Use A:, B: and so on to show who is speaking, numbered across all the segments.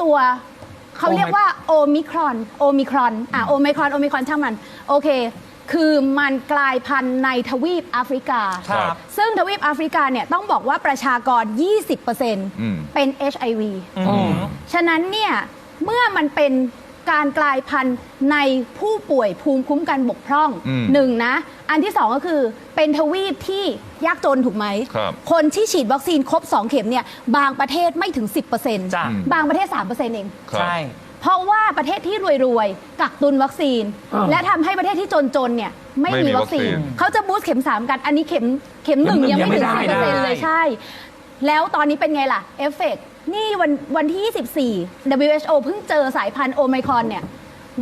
A: ตัวเขาเรียกว่าโอมิครอนโอมิครอนอะโอมิครอนโอมิครอนช่างมันโอเค คือมันกลายพันธุ์ในทวีปแอฟริกา
B: ครับ
A: ซึ่งทวีปแอฟริกาเนี่ยต้องบอกว่าประชากร
C: อืม
A: 20%เป็น HIV
B: อืม
A: ฉะนั้นเนี่ยเมื่อมันเป็น การกลายพันธุ์ในผู้ป่วยภูมิคุ้มกันบกพร่อง
C: อืม
A: หนึ่งนะ อันที่สองก็คือเป็นทวีปที่ยากจนถูกไหม
C: ครับ
A: คนที่ฉีดวัคซีนครบ 2 เข็มเนี่ยบางประเทศไม่ถึง 10%
B: จ้ะ
A: บางประเทศ 3%เอง
C: ครับ
B: ใช่
A: เพราะว่าประเทศที่รวยๆ กักตุนวัคซีน
D: อ่า
A: และทำให้ประเทศที่จนๆ เนี่ยไม่
C: ไม่มี
A: มีวัคซีน
C: วัคซีน
A: เขาจะบูสต์เข็ม 3 กัน อันนี้เข็มเข็มหนึ่ง
D: เข็มหนึ่ง
A: ยังไม่ถึง
D: ยังไม่ได้
A: 10%เลยใช่ แล้วตอนนี้เป็นไงล่ะ เอฟเฟกนี่วันวันที่ 24 WHO เพิ่งเจอสายพันธุ์โอไมครอนเนี่ย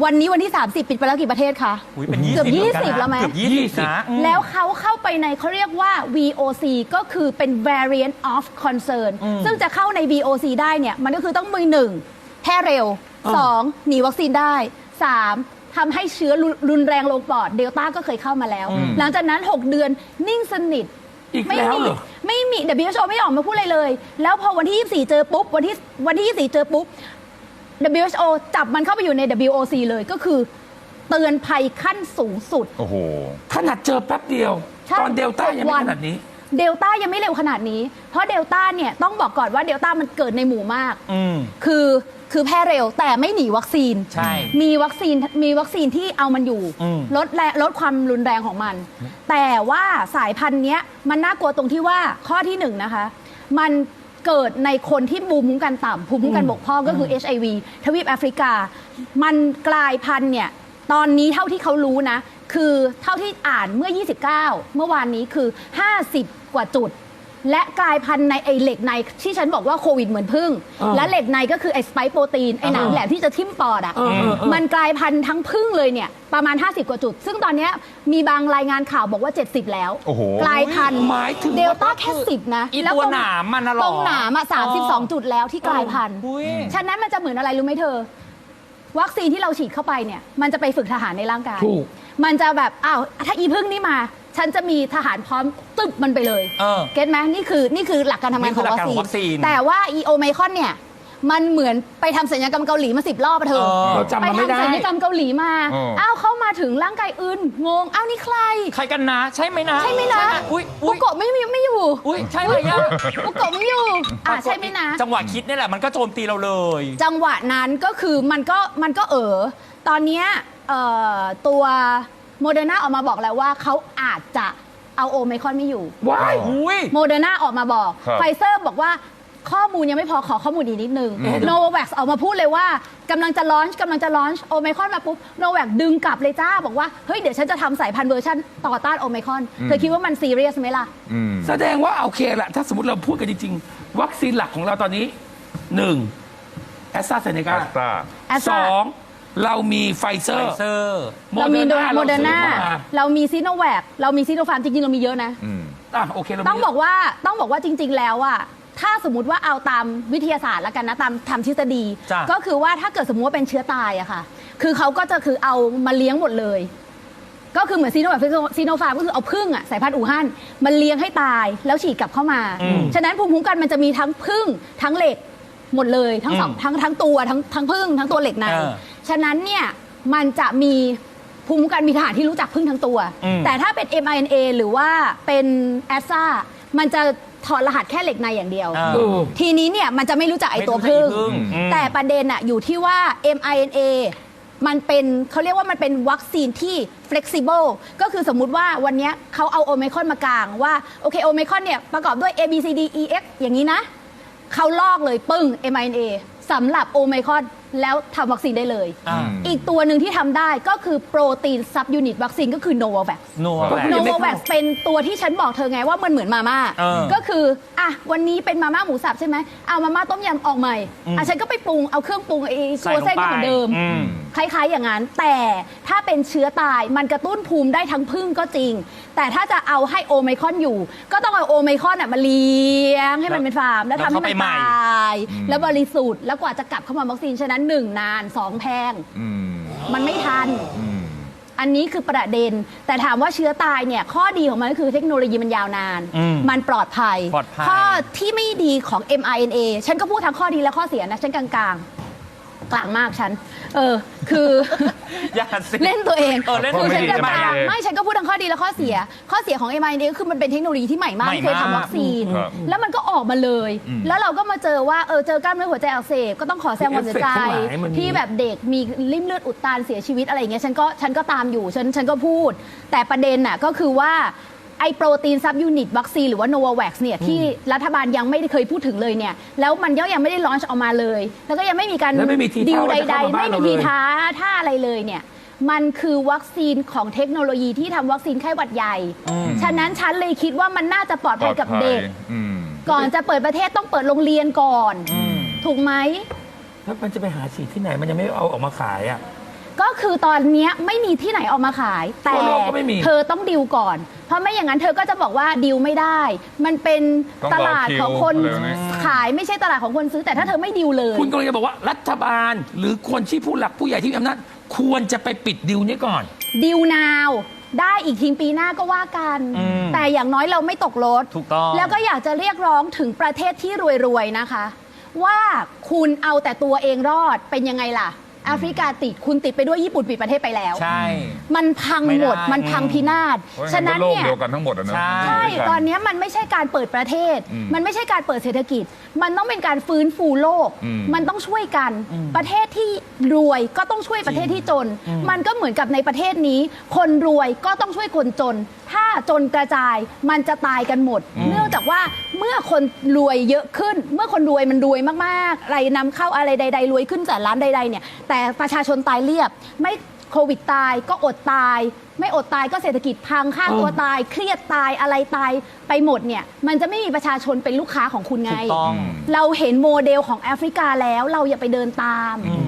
A: วันนี้วันที่ 30 ปิดไปแล้วกี่ประเทศคะ
B: อุ๊ยเป็น
A: เกือบ
B: 20
A: 20แล้วไหม
B: เกือบยี่สิบนะอืม
A: แล้วเขาเข้าไปในเขาเรียกว่า VOC ก็คือเป็น variant of concern
B: อืม
A: ซึ่งจะเข้าใน VOC ได้เนี่ย มันก็คือต้องมือหนึ่งแพร่เร็ว
D: อ่า
A: สองหนีวัคซีนได้สามทำให้เชื้อรุรุนแรงลงปอดเดลต้าก็เคยเข้ามาแล้ว หลังจากนั้น 6 เดือนนิ่งสนิท
D: อีก
A: ไม่
D: แล้ว
A: มี
D: เหรอ
A: ไม่มี WHO ไม่ออกมาพูดอะไรเลย แล้วพอวันที่ 24 เจอปุ๊บ วันที่วันที่ 24 เจอปุ๊บ WHO จับมันเข้าไปอยู่ใน WOC เลยก็คือ เตือนภัยขั้นสูงสุด
C: โอ้โห
D: ขนาดเจอแป๊บเดียว
A: ใช่
D: ตอนเดลต้ายัง
A: วั
D: ไม่
A: น
D: ขนาดนี้
A: เดลต้ายังไม่เร็วขนาดนี้ เพราะเดลต้าเนี่ยต้องบอกก่อนว่าเดลต้ามันเกิดในหมู่มาก
B: อืม
A: คือคือแพร่เร็วแต่ไม่หนีวัคซีน
B: ใช่
A: มีวัคซีนมีวัคซีนที่เอามันอยู่
B: อืม
A: ลดแรงลดความรุนแรงของมัน แต่ว่าสายพันธุ์เนี้ยมันน่ากลัวตรงที่ว่าข้อที่หนึ่งนะคะ มันเกิดในคนที่ภูมิคุ้มกันต่ำภูมิคุ้มกันบกพร่องก็คือ HIV ทวีปแอฟริกา มันกลายพันธุ์เนี่ย ตอนนี้เท่าที่เขารู้นะ คือเท่าที่อ่านเมื่อ 29 เมื่อวานนี้คือ 50 กว่าจุด และกลายพันธุ์ในไอเหล็กในที่ฉันบอกว่าโควิดเหมือนพึ่ง
D: อ่า
A: และเหล็กในก็คือไอสไปค์โปรตีนไอหนามแหลมที่จะทิ่มปอดอะ
D: เออเออเออ
A: มันกลายพันธุ์ทั้งพึ่งเลยเนี่ยประมาณ 50 กว่าจุด ซึ่งตอนเนี้ยมีบางรายงานข่าวบอกว่า 70 แล้ว
C: โอ้โห
A: กลายพันธุ์
D: หมายถึง
A: เดลต้าแค่10นะ
B: อี
A: แล้ว
B: ตัว
A: ตรง
B: หนามมันน่ะหรอ
A: ตรงหนามอะ32จุดแล้วที่กลายพันธุ์
B: อุ๊ย
A: ฉะนั้นมันจะเหมือนอะไรรู้ไหมเธอ วัคซีนที่เราฉีดเข้าไปเนี่ย มันจะไปฝึกทหารในร่างกาย
D: ถูก
A: มันจะแบบอ้าวถ้าอีพึ่งนี่มา ฉันจะมีทหารพร้อมตึบมันไปเลย
B: เออ
A: เก็ตไหมนี่คือนี่คือหลักการทำงาน
B: นี่
A: ข
B: คือ
A: อง
B: หลั
A: วั
B: ก
A: ค
B: การ
A: ซี
B: ของวัคซีน
A: น แต่ว่าอีโอไมคอนเนี่ย มันเหมือนไปทำศัลยกรรมเกาหลีมาสิบรอบอะเธอ
B: เออ
D: เราจำ
A: ไป
D: มันไม่
A: ทำ
D: ได้
A: ศัลยกรรมเกาหลีมา
C: เออ
A: อ้าวเข้ามาถึงร่างกายอื่นงงอ้าวนี่ใคร
B: ใครกันนะ ใช่ไหมนะ
A: ใช่ไหมนะ
B: อุ้ย
A: บุ
B: อุ้ย
A: โกะไม่มีไม่อยู่
B: อุ้ยใช่เลยอะ
A: บุโกะไม่อยู่อ่าใช่ไหมนะ
B: จังหวะคิดนี่แหละมันก็โจมตีเราเลย
A: จังหวะนั้นก็คือมันก็มันก็เออตอนเนี้ยเอ่อตัว โมเดอร์นาออกมาบอกแล้วว่าเขาอาจจะเอาโอไมครอนไม่อยู่
D: ว้าย
B: อุ้ย
A: โมเดอร์นาออกมาบอก
C: ครับ
A: ไฟเซอร์บอกว่าข้อมูลยังไม่พอขอข้อมูลอีกนิดนึง
C: อืม
A: โนแวคออกมาพูดเลยว่ากำลังจะลอนช์กำลังจะลอนช์โอไมครอนมาปุ๊บโนแวคดึงกลับเลยจ้า บอกว่า เฮ้ย เดี๋ยวฉันจะทำสายพันธุ์เวอร์ชันต่อต้านโอไมครอนเธอคิดว่ามันซีเรียสไหมล่ะ
C: อืม
D: แสดงว่าโอเคละถ้าสมมติเราพูดกันจริง ๆ วัคซีนหลักของเราตอนนี้หนึ่งแอสตราเซเนกา
C: แอสตรา
D: สอง เรามีไฟเซอ
B: ไฟ
D: ร์
B: เซอร์
A: เรามีโมเดอร์นา
D: ซื้อมา
A: เรามีซีโนแวคเรามีซีโนฟาร์มจริงๆ เรามีเยอะนะ
C: อืม
D: อะโอเคเรามี
A: ต้องบอกว่าต้องบอกว่าจริง ๆ แล้วอะถ้าสมมติว่าเอาตามวิทยาศาสตร์แล้วกันนะตามทำทฤษฎี
B: จ้ะ
A: ก็คือว่าถ้าเกิดสมมติว่าเป็นเชื้อตายอะค่ะ คือเขาก็จะคือเอามาเลี้ยงหมดเลย ก็คือเหมือนซีโนแวคซีโนฟาร์มก็คือเอาพึ่งอะสายพันธุ์อู่ฮั่นมันเลี้ยงให้ตายแล้วฉีดกลับเข้ามา
B: อืม
A: ฉะนั้นภูมิคุ้มกันมันจะมีทั้งพึ่งทั้งเหล็กหมดเลยทั้งสอง
B: อืม
A: ทั้งทั้งตัวทั้งทั้งพึ่งทั้งตัวเหล็กใน
B: เออ
A: ฉะนั้นเนี่ยมันจะมีภูมิคุ้มกันมีทหารที่รู้จักพึ่งทั้งตัว
B: อืม
A: แต่ถ้าเป็น mRNA หรือว่าเป็นแอสซามันจะถอดรหัสแค่เหล็กในอย่างเดียว
B: อ่า
D: เออ
A: ทีนี้เนี่ยมันจะไม่รู้จักไอตัว
B: ไม่รู้จัก
A: พึ่ง
B: ไอ้พึ่งอืม
A: แต่ประเด็นอะอยู่ที่ว่า mRNA มันเป็นเขาเรียกว่ามันเป็นวัคซีนที่ flexible ก็คือสมมุติว่าวันเนี้ยเขาเอาโอไมครอนมากลางว่า โอเคโอไมครอนเนี่ยประกอบด้วย A B C D E X อย่างนี้นะ เขาลอกเลยปึ้ง mRNA สำหรับโอไมครอน แล้วทำวัคซีนได้เลย
B: อ่า
A: อีกตัวหนึ่งที่ทำได้ก็คือโปรตีนซับยูนิตวัคซีนก็คือ Novavax
B: โน
D: ก็คือ
A: โน
D: ยังไม่
A: โว
D: เข้า
A: แวคเป็นตัวที่ฉันบอกเธอไงว่ามันเหมือนมาม่า
B: เออ
A: ก็คืออะวันนี้เป็นมาม่าหมูสับใช่ไหมเอามาม่าต้มยำออกใหม่
B: อืม
A: อะฉันก็ไปปรุงเอาเครื่องปรุงไอ้
B: ใส่
A: ตัว
B: ลง
A: เส้น
B: ไป
A: เหมือนเดิม
B: อืม
A: คล้ายๆอย่างนั้น แต่ถ้าเป็นเชื้อตายมันกระตุ้นภูมิได้ทั้งพึ่งก็จริง แต่ถ้าจะเอาให้โอไมครอนอยู่ ก็ต้องเอาโอไมครอนอะมาเลี้ยงให้มันเป็นฟาร์มแล้วทำให้
B: แล้วเข้าไป
A: มัน
B: ใหม่
A: ตาย แล้วบริสุทธิ์แล้วกว่าจะกลับเข้ามาวัคซีนฉะนั้นหนึ่งนานสองแพง
C: อืม
A: มันไม่ทัน
C: อืม
A: อันนี้คือประเด็น แต่ถามว่าเชื้อตายเนี่ยข้อดีของมันก็คือเทคโนโลยีมันยาวนาน
B: อืม
A: มันปลอดภัย
B: ปลอดภัย
A: ข้อที่ไม่ดีของ mRNA ฉันก็พูดทั้งข้อดีและข้อเสียนะ ฉันกลาง กลางมากฉัน เออ คือ
B: อย่าสิ
A: เล่นตัวเอง
B: เออเล่น
A: คือ
B: ตัว
A: ฉัน
B: เอง
A: จะ
B: ทำไม
A: ตาม
B: อะ
A: ไม่ฉันก็พูดทั้งข้อดีและข้อเสีย ข้อเสียของ m อ n ก็คือมันเป็นเทคโนโลยีที่ใหม่มาก
B: ใหม่
A: ที่เคย
B: มาก
A: ทำวัคซีน
C: ครับ
A: แล้วมันก็ออกมาเลยแล้วเราก็มาเจอว่าเออเจอกล้ามเนื้อหัวใจอักเสบก็ต้องขอแสดงความเสียใจ
D: เอฟเฟกต์ทั้งหลายมันมี
A: ที่แบบเด็กมีริ่มเลือดอุดตันเสียชีวิตอะไรอย่างเงี้ยฉันก็ฉันก็ตามอยู่ฉันฉันก็พูด แต่ประเด็นน่ะก็คือว่า ไอโปรตีนซับยูนิตวัคซีนหรือว่าโนวาแว็กซ์เนี่ยที่รัฐบาลยังไม่ได้เคยพูดถึงเลยเนี่ยแล้วมันก็ยังไม่ได้ลอนช์ออกมาเลย แล้วก็ยังไม่มีการ
D: แล้วไม่มีที
A: ดิ
D: ท่าวว่า
A: ใด
D: จะเข้า
A: ๆ
D: มาบ้า
A: ไม่
D: นเรา
A: มี
D: เลย
A: ทีท่าท่าอะไรเลยเนี่ยมันคือวัคซีนของเทคโนโลยีที่ทำวัคซีนไข้หวัดใหญ่ ฉะนั้นฉันเลยคิดว่ามันน่าจะปลอดภัยกับเด็ก
C: อืม
A: ก่อนจะเปิดประเทศต้องเปิดโรงเรียนก่อน ถูกไหม
D: แล้วมันจะไปหาฉีดที่ไหนมันยังไม่เอาออกมาขายอะ
A: ก็คือตอนเนี้ยไม่มีที่ไหนออกมาขาย แต่
D: ทั่วโลกก็ไม่มี
A: เธอต้องดิวก่อน เพราะไม่อย่างนั้นเธอก็จะบอกว่าดิวไม่ได้ มันเป็น
C: ต้องรอ
A: ตลาดของคน
C: คิวอะไรแบบนี้
A: ขายไม่ใช่ตลาดของคนซื้อ แต่ถ้าเธอไม่ดิวเลย
D: คุณกำลังจะบอกว่ารัฐบาลหรือคนที่ผู้หลักผู้ใหญ่ที่มีอำนาจควรจะไปปิดดิวนี้ก่อน
A: ดิวนาวได้อีกทีปีหน้าก็ว่ากัน
B: อืม
A: แต่อย่างน้อยเราไม่ตกรถ
B: ถูกต้อง
A: แล้วก็อยากจะเรียกร้องถึงประเทศที่รวย ๆ นะคะ ว่าคุณเอาแต่ตัวเองรอดเป็นยังไงล่ะ แอฟริกาติดคุณติดไปด้วยญี่ปุ่นปิดประเทศไปแล้ว
B: ใช่
A: มันพังหมด
B: ไม่ได้
A: มันพังพินาศ
C: เพราะ
A: ฉะ
C: งั้น
A: นั้น
C: ก็โลก
A: เนี่ย
C: เดียวกันทั้งหมดอะนะ
B: ใช่
A: ใช่
C: ด้วยกั
A: ตอนนี้มันไม่ใช่การเปิดประเทศ
C: อืม
A: มันไม่ใช่การเปิดเศรษฐกิจ มันต้องเป็นการฟื้นฟูโลก
C: อืม
A: มันต้องช่วยกัน ประเทศที่รวยก็ต้องช่วยประเทศที่จน มันก็เหมือนกับในประเทศนี้ คนรวยก็ต้องช่วยคนจน ถ้าจนกระจายมันจะตายกันหมด เนื่องจากว่าเมื่อคนรวยเยอะขึ้น เมื่อคนรวยมันรวยมากๆอะไรนำเข้าอะไรใด ๆ รวยขึ้นแสนล้านใด ๆ เนี่ย แต่ประชาชนตายเรียบ ไม่โควิดตายก็อดตาย ไม่อดตายก็เศรษฐกิจพังฆ่าตัวตาย เครียดตายอะไรตายไปหมดเนี่ยมันจะไม่มีประชาชนเป็นลูกค้าของคุณไง
B: ถูกต้อง
A: เราเห็นโมเดลของแอฟริกาแล้วเราอย่าไปเดินตาม
E: chat,